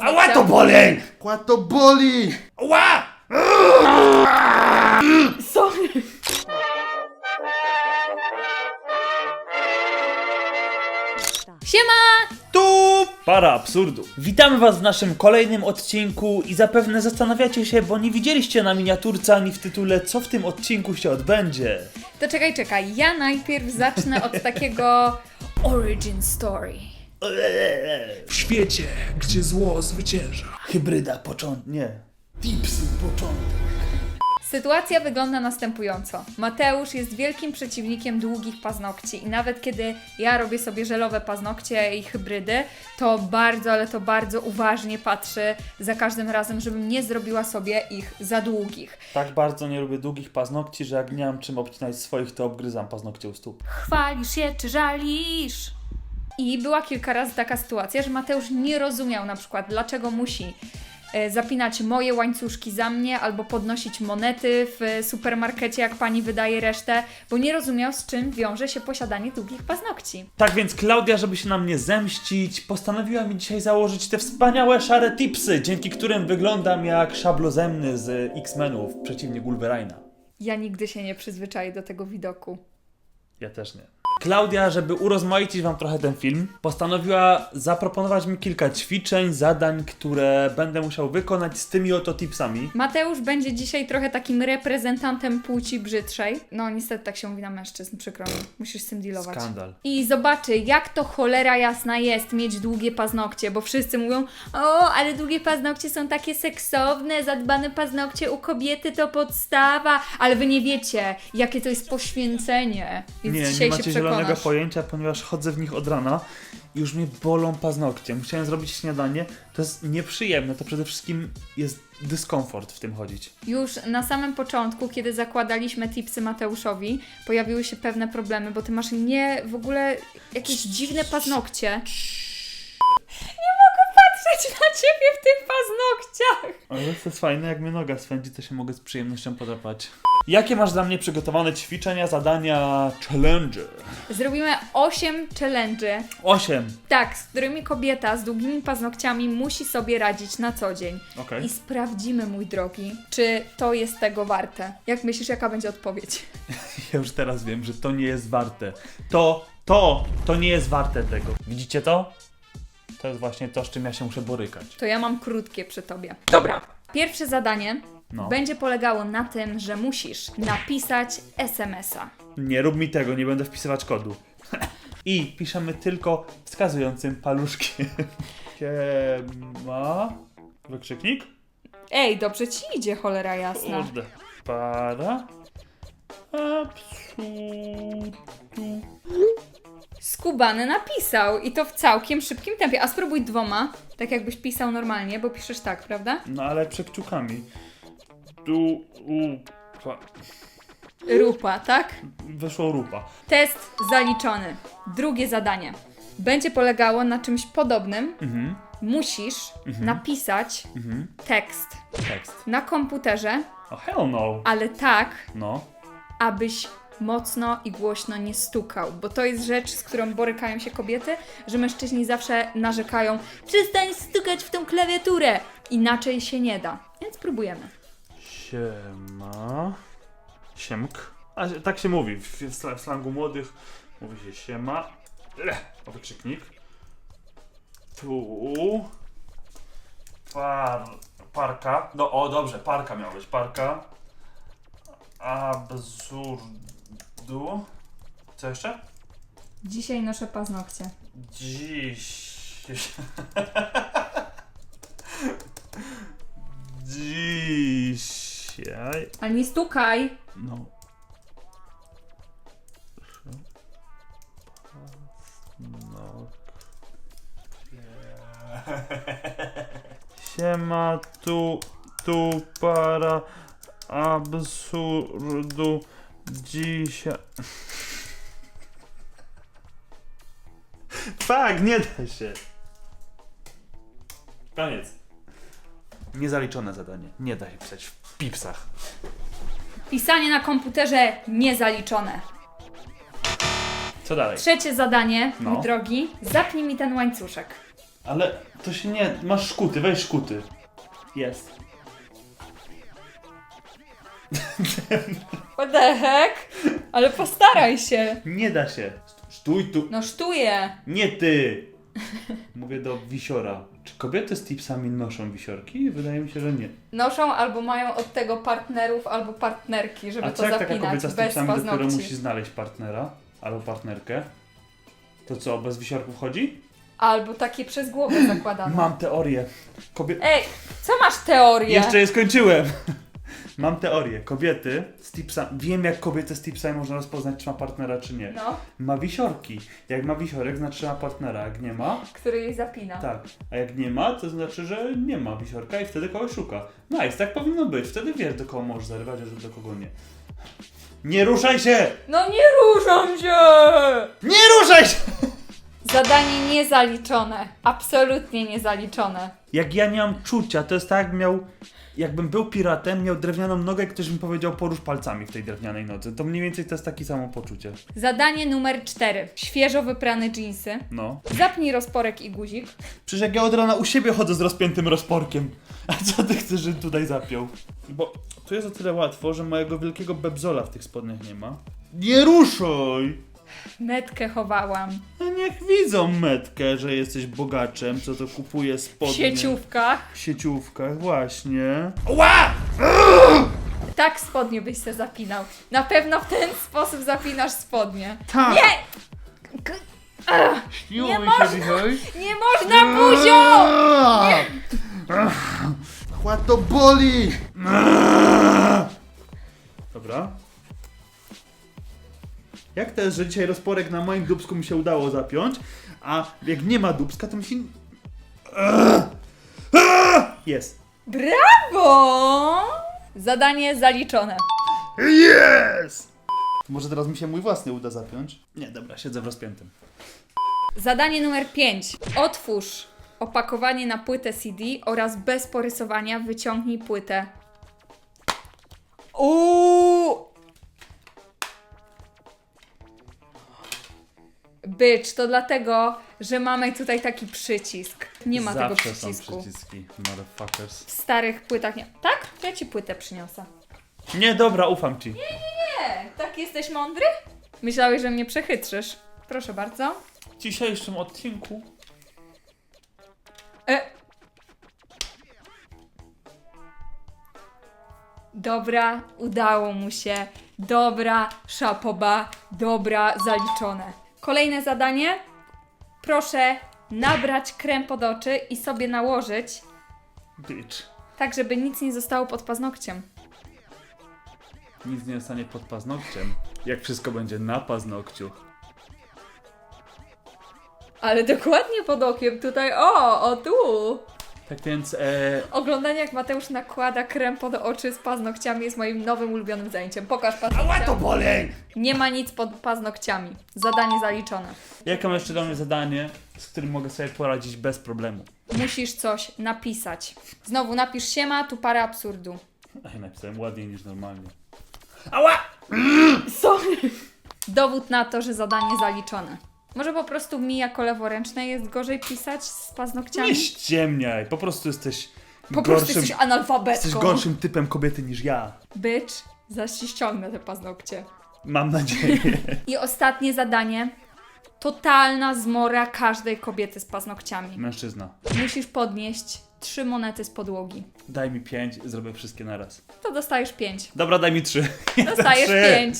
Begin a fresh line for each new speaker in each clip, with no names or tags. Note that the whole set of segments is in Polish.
Ała to boli!
Kła to boli!
Ała!
Sorry. Siema!
Tu para absurdu. Witamy was w naszym kolejnym odcinku i zapewne zastanawiacie się, bo nie widzieliście na miniaturce ani w tytule, co w tym odcinku się odbędzie.
To czekaj, czekaj. Ja najpierw zacznę od takiego origin story.
W świecie, gdzie zło zwycięża.
Hybryda początek. Nie.
Tipsy początek.
Sytuacja wygląda następująco. Mateusz jest wielkim przeciwnikiem długich paznokci i nawet kiedy ja robię sobie żelowe paznokcie i hybrydy, to bardzo, ale to bardzo uważnie patrzy za każdym razem, żebym nie zrobiła sobie ich za długich.
Tak bardzo nie lubię długich paznokci, że jak nie mam czym obcinać swoich, to obgryzam paznokcie u stóp.
Chwalisz się czy żalisz? I była kilka razy taka sytuacja, że Mateusz nie rozumiał na przykład, dlaczego musi e, zapinać moje łańcuszki za mnie albo podnosić monety w e, supermarkecie, jak pani wydaje resztę, bo nie rozumiał, z czym wiąże się posiadanie długich paznokci.
Tak więc Klaudia, żeby się na mnie zemścić, postanowiła mi dzisiaj założyć te wspaniałe szare tipsy, dzięki którym wyglądam jak szablozemny z X-Menów, przeciwnik Wolverine'a.
Ja nigdy się nie przyzwyczaję do tego widoku.
Ja też nie. Klaudia, żeby urozmaicić Wam trochę ten film, postanowiła zaproponować mi kilka ćwiczeń, zadań, które będę musiał wykonać z tymi oto tipsami.
Mateusz będzie dzisiaj trochę takim reprezentantem płci brzydszej. No niestety tak się mówi na mężczyzn, przykro mi. Musisz z tym dealować.
Skandal.
I zobaczy, jak to cholera jasna jest mieć długie paznokcie, bo wszyscy mówią, o, ale długie paznokcie są takie seksowne, zadbane paznokcie u kobiety to podstawa, ale wy nie wiecie, jakie to jest poświęcenie. Więc
Nie,
dzisiaj
nie
się
macie zielonego pojęcia, ponieważ chodzę w nich od rana i już mnie bolą paznokcie. Musiałem zrobić śniadanie. To jest nieprzyjemne, to przede wszystkim jest dyskomfort w tym chodzić.
Już na samym początku, kiedy zakładaliśmy tipsy Mateuszowi, pojawiły się pewne problemy, bo ty masz nie w ogóle jakieś dziwne paznokcie. Nie mogę patrzeć na ciebie w tych paznokciach!
Ale to jest fajne, jak mnie noga swędzi, to się mogę z przyjemnością podrapać. Jakie masz dla mnie przygotowane ćwiczenia, zadania, challenge?
Zrobimy 8 challenge'y,
Osiem.
tak, z którymi kobieta z długimi paznokciami musi sobie radzić na co dzień.
Okej.
I sprawdzimy, mój drogi, czy to jest tego warte. Jak myślisz, jaka będzie odpowiedź?
Ja już teraz wiem, że to nie jest warte. To, to, to nie jest warte tego. Widzicie to? To jest właśnie to, z czym ja się muszę borykać.
To ja mam krótkie przy tobie. Dobra. Pierwsze zadanie
No.
będzie polegało na tym, że musisz napisać SMS-a.
Nie rób mi tego, nie będę wpisywać kodu. I piszemy tylko wskazującym paluszkiem. Siema. Wykrzyknik?
Ej, dobrze ci idzie, cholera jasna.
Kurde. Para. Absurdu.
Skubany napisał i to w całkiem szybkim tempie. A spróbuj dwoma, tak jakbyś pisał normalnie, bo piszesz tak, prawda?
No ale przed kciukami. Tu, u, pa.
Rupa, tak?
Wyszło rupa.
Test zaliczony. Drugie zadanie. Będzie polegało na czymś podobnym.
Mhm.
Musisz napisać
Mhm.
tekst
Tekst.
na komputerze,
Oh hell no.
ale tak,
No.
abyś mocno i głośno nie stukał, bo to jest rzecz, z którą borykają się kobiety, że mężczyźni zawsze narzekają przestań stukać w tą klawiaturę, inaczej się nie da. Więc próbujemy.
Siema. Siemk. A tak się mówi. W, w, sla- w slangu młodych mówi się siema. Le, o wykrzyknik. Tu. Par, parka. No o dobrze, parka miała być. Parka. Absurdu. Co jeszcze?
Dzisiaj noszę paznokcie.
Dziś. Dzisiaj.
Ale nie stukaj!
No. Siema tu, tu para absurdu dzisiaj. Tak, nie da się. Koniec. Niezaliczone zadanie. Nie da się pisać w pipsach.
Pisanie na komputerze niezaliczone.
Co dalej?
Trzecie zadanie,
No.
mój drogi, zapnij mi ten łańcuszek.
Ale to się nie... Masz szkuty, weź szkuty. Jest.
What the heck? Ale postaraj się.
Nie da się. Stój tu.
No sztuję.
Nie ty! Mówię do wisiora. Czy kobiety z tipsami noszą wisiorki? Wydaje mi się, że nie.
Noszą albo mają od tego partnerów, albo partnerki, żeby
A
to
co jak taka
zapinać
kobieta z
bez
tipsami dopiero
paznokci.
musi znaleźć partnera? Albo partnerkę? To co, bez wisiorków chodzi?
Albo takie przez głowę zakładane.
Mam teorię. Kobie...
Ej, co masz teorię?
Jeszcze nie skończyłem! Mam teorię. Kobiety z tipsami... Wiem jak kobiety z tipsami można rozpoznać, czy ma partnera, czy nie.
No,
Ma wisiorki. Jak ma wisiorek, znaczy, że ma partnera. Jak nie ma,
który jej zapina.
tak. A jak nie ma, to znaczy, że nie ma wisiorka i wtedy kogoś szuka. Nice, tak powinno być. Wtedy wiesz, do kogo możesz zarywać, a do kogo nie. Nie ruszaj się!
No nie ruszam się!
Nie ruszaj się!
Zadanie niezaliczone. Absolutnie niezaliczone.
Jak ja nie mam czucia, to jest tak, jak miał. Jakbym był piratem, miał drewnianą nogę i ktoś mi powiedział porusz palcami w tej drewnianej nodze. To mniej więcej to jest takie samo poczucie.
Zadanie numer 4. Świeżo wyprane dżinsy.
No.
Zapnij rozporek i guzik.
Przecież jak ja od rana u siebie chodzę z rozpiętym rozporkiem. A co ty chcesz, żebym tutaj zapiął? Bo tu jest o tyle łatwo, że mojego wielkiego bebzola w tych spodniach nie ma. Nie ruszaj!
Metkę chowałam.
No niech widzą metkę, że jesteś bogaczem, co to kupuje
W
spodnie.
sieciówkach.
W sieciówkach, właśnie.
Tak spodnie byś se zapinał. Na pewno w ten sposób zapinasz spodnie.
Tak!
Nie! K-
Śniło
Nie
mi
można!
się dzisiaj.
Nie można buzią!
Chła to boli!
Dobra. Jak to jest, że dzisiaj rozporek na moim dubsku mi się udało zapiąć, a jak nie ma dubska, to mi się... Jest.
Brawo! Zadanie zaliczone.
Yes! Może teraz mi się mój własny uda zapiąć? Nie, dobra, siedzę w rozpiętym.
Zadanie numer 5. Otwórz opakowanie na płytę CD oraz bez porysowania wyciągnij płytę. Uuu! Bycz, to dlatego, że mamy tutaj taki przycisk. Nie ma
Zawsze
tego
są
przycisku.
przyciski, motherfuckers.
W starych płytach nie. Tak? Ja ci płytę przyniosę.
Nie, dobra, ufam ci.
Nie, tak jesteś mądry? Myślałeś, że mnie przechytrzysz. Proszę bardzo.
W dzisiejszym odcinku
E. Dobra, udało mu się. Dobra, szapoba. Dobra, zaliczone. Kolejne zadanie. Proszę nabrać krem pod oczy i sobie nałożyć,
Bitch.
tak żeby nic nie zostało pod paznokciem.
Nic nie zostanie pod paznokciem, jak wszystko będzie na paznokciu.
Ale dokładnie pod okiem tutaj. O, o tu.
Tak więc, e,
Oglądanie jak Mateusz nakłada krem pod oczy z paznokciami jest moim nowym ulubionym zajęciem. Pokaż paznokcia.
bolej!
Nie ma nic pod paznokciami. Zadanie zaliczone.
Jakie masz jeszcze dla mnie zadanie, z którym mogę sobie poradzić bez problemu?
Musisz coś napisać. Znowu napisz siema, tu parę absurdu.
A ja napisałem ładniej niż normalnie.
Sorry. Dowód na to, że zadanie zaliczone. Może po prostu mi jako leworęczne jest gorzej pisać z paznokciami?
Nie ściemniaj, po prostu jesteś
po prostu
gorszym,
jesteś analfabetką.
jesteś gorszym typem kobiety niż ja.
Bitch, zaś ci ściągnę te paznokcie.
Mam nadzieję.
I ostatnie zadanie. Totalna zmora każdej kobiety z paznokciami.
Mężczyzna.
Musisz podnieść trzy monety z podłogi.
Daj mi pięć, zrobię wszystkie naraz.
To dostajesz pięć.
Dobra, daj mi trzy.
Dostajesz pięć.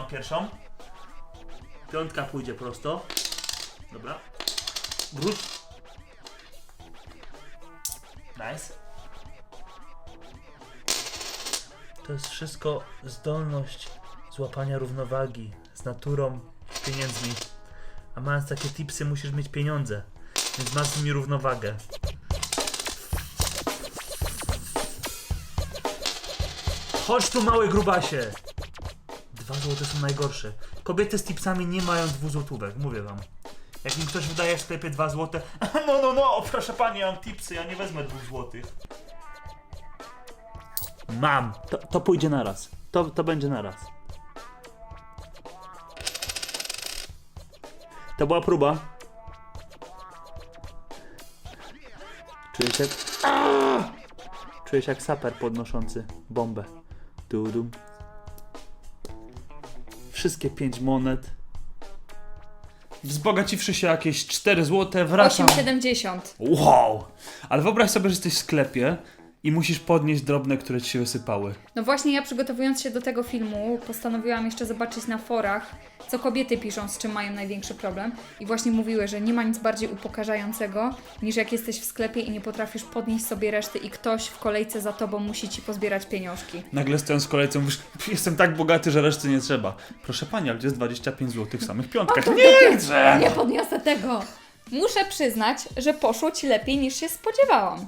Mam pierwszą. Piątka pójdzie prosto. Dobra. Wróć. Nice. To jest wszystko zdolność złapania równowagi z naturą, z pieniędzmi. A mając takie tipsy musisz mieć pieniądze. Więc masz z nimi równowagę. Chodź tu mały grubasie! Dwa złote są najgorsze. Kobiety z tipsami nie mają dwuzłotówek, mówię wam. Jak mi ktoś wydaje w sklepie dwa złote, no no no, proszę pani, ja mam tipsy, ja nie wezmę dwóch złotych.
Mam! To, to pójdzie naraz. To, to będzie naraz. To była próba. Czuję się jak... Aaa! Czuję się jak saper podnoszący bombę. Dudum. Wszystkie pięć monet.
Wzbogaciwszy się jakieś 4 złote, wracam.
8,70.
Wow! Ale wyobraź sobie, że jesteś w sklepie i musisz podnieść drobne, które ci się wysypały.
No właśnie ja przygotowując się do tego filmu postanowiłam jeszcze zobaczyć na forach, co kobiety piszą, z czym mają największy problem. I właśnie mówiły, że nie ma nic bardziej upokarzającego, niż jak jesteś w sklepie i nie potrafisz podnieść sobie reszty i ktoś w kolejce za tobą musi ci pozbierać pieniążki.
Nagle stojąc w kolejce mówisz, jestem tak bogaty, że reszty nie trzeba. Proszę pani, ale gdzie jest 25 zł w samych piątkach? Nie chcę!
Nie podniosę tego! Muszę przyznać, że poszło ci lepiej niż się spodziewałam.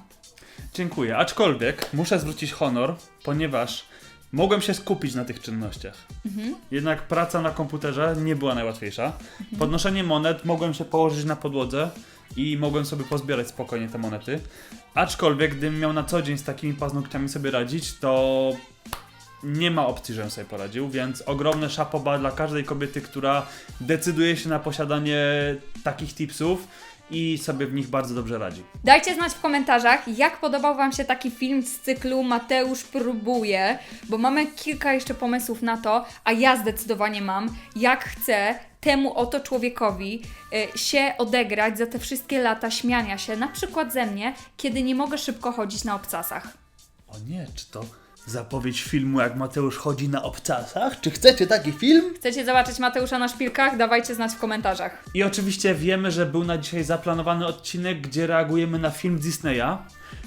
Dziękuję, aczkolwiek muszę zwrócić honor, ponieważ mogłem się skupić na tych czynnościach. Jednak praca na komputerze nie była najłatwiejsza. Podnoszenie monet mogłem się położyć na podłodze i mogłem sobie pozbierać spokojnie te monety. Aczkolwiek gdybym miał na co dzień z takimi paznokciami sobie radzić, to nie ma opcji, żebym sobie poradził, więc ogromne szapoba dla każdej kobiety, która decyduje się na posiadanie takich tipsów i sobie w nich bardzo dobrze radzi.
Dajcie znać w komentarzach, jak podobał Wam się taki film z cyklu Mateusz próbuje, bo mamy kilka jeszcze pomysłów na to, a ja zdecydowanie mam, jak chcę temu oto człowiekowi y, się odegrać za te wszystkie lata śmiania się, na przykład ze mnie, kiedy nie mogę szybko chodzić na obcasach.
O nie, czy to zapowiedź filmu, jak Mateusz chodzi na obcasach?
Czy chcecie taki film?
Chcecie zobaczyć Mateusza na szpilkach? Dawajcie znać w komentarzach.
I oczywiście wiemy, że był na dzisiaj zaplanowany odcinek, gdzie reagujemy na film Disneya.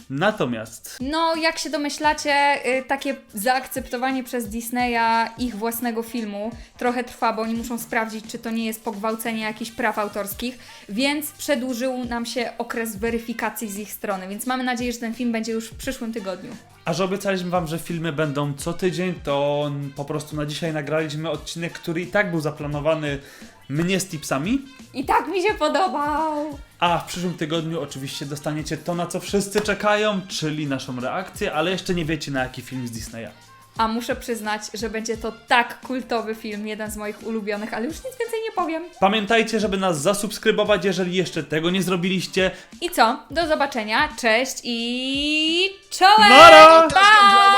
Natomiast
No, jak się domyślacie, y, takie zaakceptowanie przez Disneya ich własnego filmu trochę trwa, bo oni muszą sprawdzić, czy to nie jest pogwałcenie jakichś praw autorskich, więc przedłużył nam się okres weryfikacji z ich strony, więc mamy nadzieję, że ten film będzie już w przyszłym tygodniu.
A że obiecaliśmy wam, że filmy będą co tydzień, to po prostu na dzisiaj nagraliśmy odcinek, który i tak był zaplanowany mnie z tipsami.
I tak mi się podobał!
A w przyszłym tygodniu oczywiście dostaniecie to, na co wszyscy czekają, czyli naszą reakcję, ale jeszcze nie wiecie na jaki film z Disneya.
A muszę przyznać, że będzie to tak kultowy film, jeden z moich ulubionych, ale już nic więcej powiem.
Pamiętajcie, żeby nas zasubskrybować, jeżeli jeszcze tego nie zrobiliście.
I co? Do zobaczenia, cześć i czołem!
Nara!
Pa!